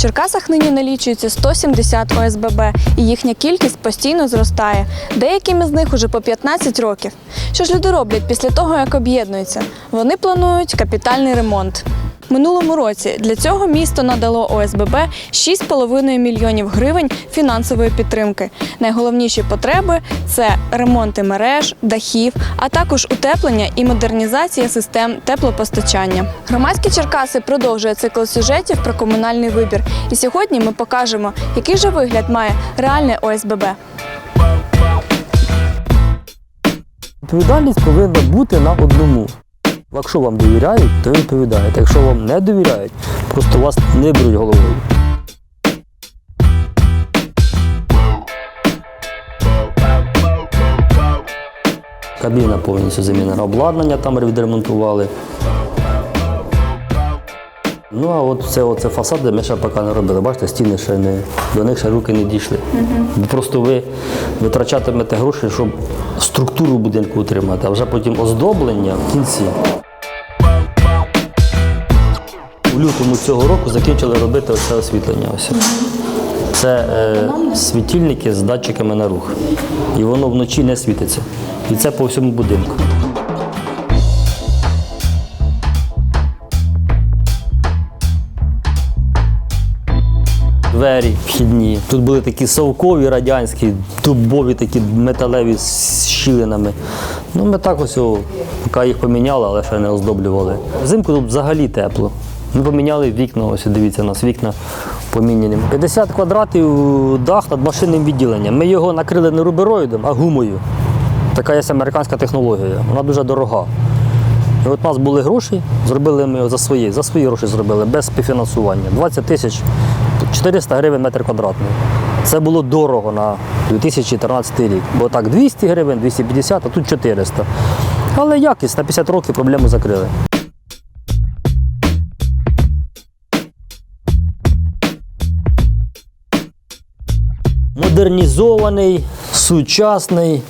Черкасах нині налічується 170 ОСББ, і їхня кількість постійно зростає. Деяким із них уже по 15 років. Що ж люди роблять після того, як об'єднуються? Вони планують капітальний ремонт. Минулому році для цього місто надало ОСББ 6,5 мільйонів гривень фінансової підтримки. Найголовніші потреби це ремонти мереж, дахів, а також утеплення і модернізація систем теплопостачання. Громадські Черкаси продовжує цикл сюжетів про комунальний вибір. І сьогодні ми покажемо, який же вигляд має реальне ОСББ. Відповідальність повинна бути на одному. Якщо вам довіряють, то відповідаєте. Якщо вам не довіряють, просто вас не беруть головою. Кабіна повністю замінена. Обладнання там відремонтували. Ну а от це, оце фасади ми ще поки не робили. Бачите, стіни ще не до них ще руки не дійшли. Бо Просто ви витрачатимете гроші, щоб структуру будинку утримати, а вже потім оздоблення в кінці. Лютому цього року закінчили робити оце освітлення. Ось. Це е, світильники з датчиками на рух. І воно вночі не світиться. І це по всьому будинку. Двері вхідні. Тут були такі совкові радянські, дубові такі металеві з щілинами. Ну, ми так ось, поки їх поміняли, але ще не оздоблювали. Взимку тут взагалі тепло. Ми поміняли вікна, ось дивіться, у нас вікна поміняні. 50 квадратів дах над машинним відділенням. Ми його накрили не рубероїдом, а гумою. Така є американська технологія. Вона дуже дорога. І от у нас були гроші, зробили ми його за свої, за свої гроші зробили, без співфінансування. 20 тисяч 400 гривень метр квадратний. Це було дорого на 2013 рік. Бо так 200 гривень, 250, а тут 400. Але якість на 50 років проблему закрили. Модернізований, сучасний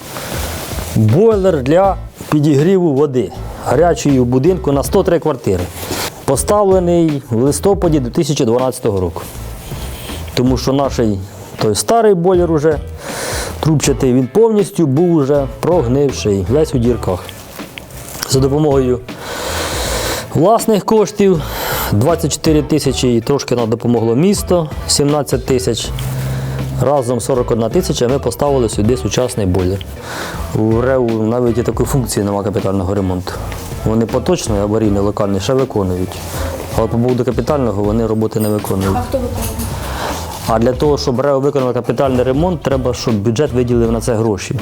бойлер для підігріву води гарячої в будинку на 103 квартири. Поставлений в листопаді 2012 року. Тому що наш той старий бойлер уже трубчатий, він повністю був уже прогнивший, весь у дірках. За допомогою власних коштів 24 тисячі і трошки нам допомогло місто 17 тисяч. Разом 41 тисяча ми поставили сюди сучасний бойлер. У РЕУ навіть і такої функції немає капітального ремонту. Вони поточний, аварійний, локальний ще виконують. Але по поводу капітального вони роботи не виконують. А хто виконує? А для того, щоб РЕУ виконав капітальний ремонт, треба, щоб бюджет виділив на це гроші.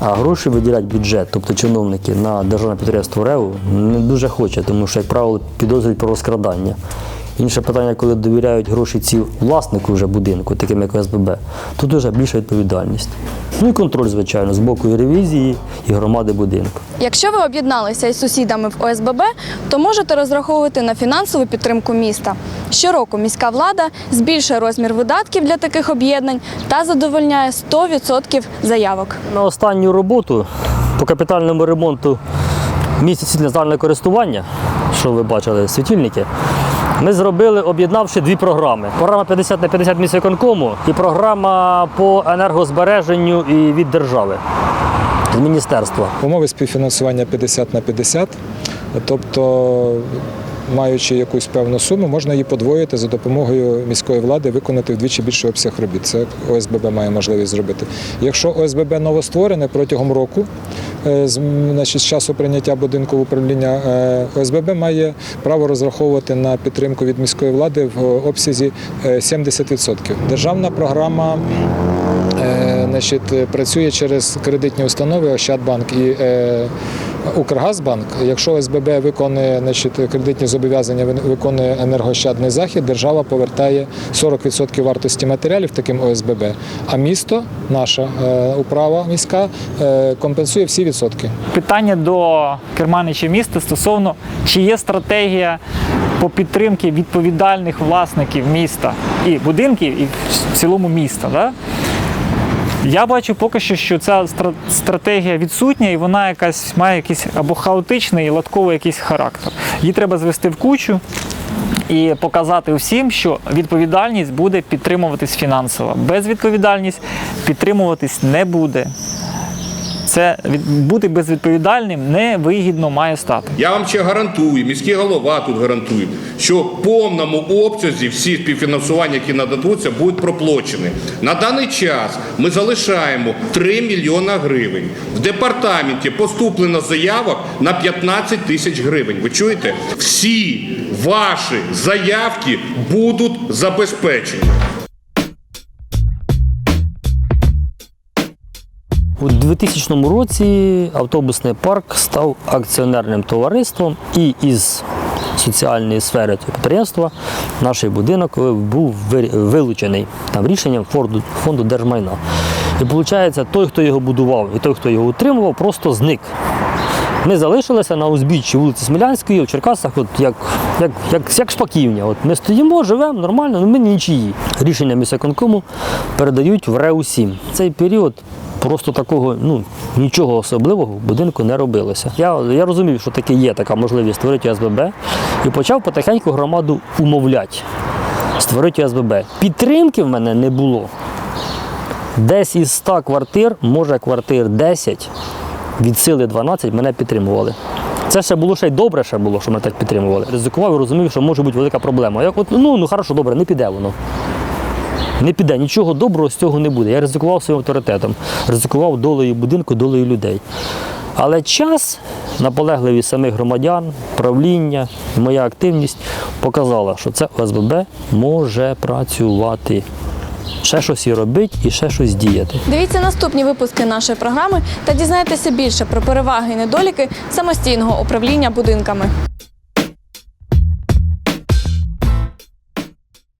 А гроші виділять бюджет, тобто чиновники на державне підприємство РЕУ не дуже хоче, тому що, як правило, підозрюють про розкрадання. Інше питання, коли довіряють гроші ці власнику вже будинку, таким як ОСББ, тут вже більша відповідальність. Ну і контроль, звичайно, з боку і ревізії, і громади будинку. Якщо ви об'єдналися із сусідами в ОСББ, то можете розраховувати на фінансову підтримку міста. Щороку міська влада збільшує розмір видатків для таких об'єднань та задовольняє 100% заявок. На останню роботу по капітальному ремонту місяці світло користування, що ви бачили, світильники, ми зробили, об'єднавши дві програми. Програма 50 на 50 місць міськвиконкому і програма по енергозбереженню і від держави з міністерства. Умови співфінансування 50 на 50, тобто маючи якусь певну суму, можна її подвоїти за допомогою міської влади, виконати вдвічі більший обсяг робіт. Це ОСББ має можливість зробити. Якщо ОСББ новостворене протягом року, значить, з часу прийняття будинку в управління е, ОСББ має право розраховувати на підтримку від міської влади в обсязі е, 70%. Державна програма е, значить, працює через кредитні установи Ощадбанк і е, Укргазбанк. Якщо ОСББ виконує значить, кредитні зобов'язання, виконує енергощадний захід, держава повертає 40% вартості матеріалів таким ОСББ, а місто, наша е, управа міська, е, компенсує всі відсотки. Питання до керманича міста стосовно чи є стратегія по підтримці відповідальних власників міста і будинків, і в цілому міста. Да? Я бачу поки що, що ця стра- стратегія відсутня, і вона якась має якийсь або хаотичний, і латковий якийсь характер. Її треба звести в кучу і показати усім, що відповідальність буде підтримуватись фінансово. Безвідповідальність підтримуватись не буде. Це від- бути безвідповідальним невигідно має стати. Я вам ще гарантую, міський голова тут гарантує, що в повному обсязі всі співфінансування, які нададуться, будуть проплачені. На даний час ми залишаємо 3 мільйона гривень. В департаменті поступлено заявок на 15 тисяч гривень. Ви чуєте? Всі ваші заявки будуть забезпечені. У 2000 році автобусний парк став акціонерним товариством і із соціальної сфери підприємства наш будинок був ви- вилучений там рішенням фонду, фонду держмайна. І виходить, той, хто його будував, і той, хто його утримував, просто зник. Ми залишилися на узбіччі вулиці Смілянської, в Черкасах, от як, як, як, як шпаківня. От ми стоїмо, живемо нормально, але ми нічиї. Рішення міськвиконкому передають в РЕУ-7. Цей період просто такого, ну, нічого особливого в будинку не робилося. Я, я розумів, що таке є така можливість створити ОСББ і почав потихеньку громаду умовляти. Створити ОСББ. Підтримки в мене не було. Десь із 100 квартир, може квартир 10, від сили 12 мене підтримували. Це ще було ще й добре, ще було, що мене так підтримували. Ризикував і розумів, що може бути велика проблема. Я от, ну, ну хорошо, добре, не піде воно. Не піде, нічого доброго з цього не буде. Я ризикував своїм авторитетом, ризикував долею будинку, долею людей. Але час, наполегливість самих громадян, правління, моя активність показала, що це ОСББ може працювати. Ще щось і робити, і ще щось діяти. Дивіться наступні випуски нашої програми та дізнайтеся більше про переваги і недоліки самостійного управління будинками.